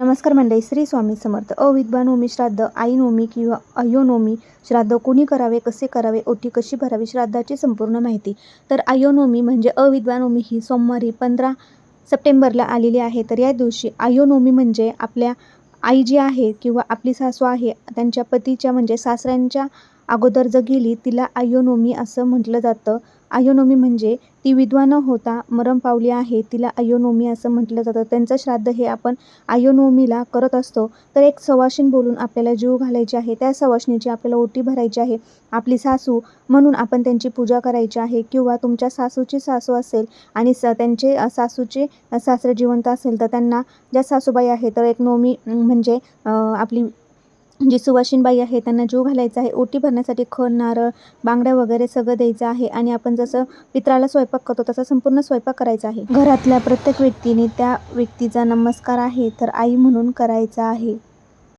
नमस्कार मंडळी श्री स्वामी समर्थ. अविद्वानोमी श्राद्ध आई नोमी किंवा अयोनोमी श्राद्ध कोणी करावे कसे करावे ओटी कशी भरावी श्राद्धाची संपूर्ण माहिती. तर आयोनोमी म्हणजे अविद्वानोमी ही सोमवारी पंधरा सप्टेंबरला आलेली आहे. तर या दिवशी आयोनोमी म्हणजे आपल्या आई जी आहे किंवा आपली सासू आहे त्यांच्या पतीच्या म्हणजे सासऱ्यांच्या अगोदर जर गेली तिला आयोनोमी असं म्हटलं जातं. आयोनोमी म्हणजे ती विधवा न होता मरण पावली आहे तिला आयोनोमी असं म्हटलं जातं. त्यांचं श्राद्ध हे आपण आयोनोमीला करत असतो. तर एक सवाशीण बोलून आपल्याला जीव घालायची आहे. त्या सवाशिणीची आपल्याला ओटी भरायची आहे. आपली सासू म्हणून आपण त्यांची पूजा करायची आहे किंवा तुमच्या सासूची सासू असेल आणि स त्यांचे सासूचे सासरे जिवंत असेल तर त्यांना ज्या सासूबाई आहे तर एक नोमी म्हणजे आपली जी सुवासिनबाई आहे त्यांना जीव घालायचा आहे ओटी भरण्यासाठी खण नारळ बांगड्या वगैरे सगळं द्यायचं आहे आणि आपण जसं पित्राला स्वयंपाक करतो तसा संपूर्ण स्वयंपाक करायचा आहे. घरातल्या प्रत्येक व्यक्तीने त्या व्यक्तीचा नमस्कार आहे तर आई म्हणून करायचा आहे.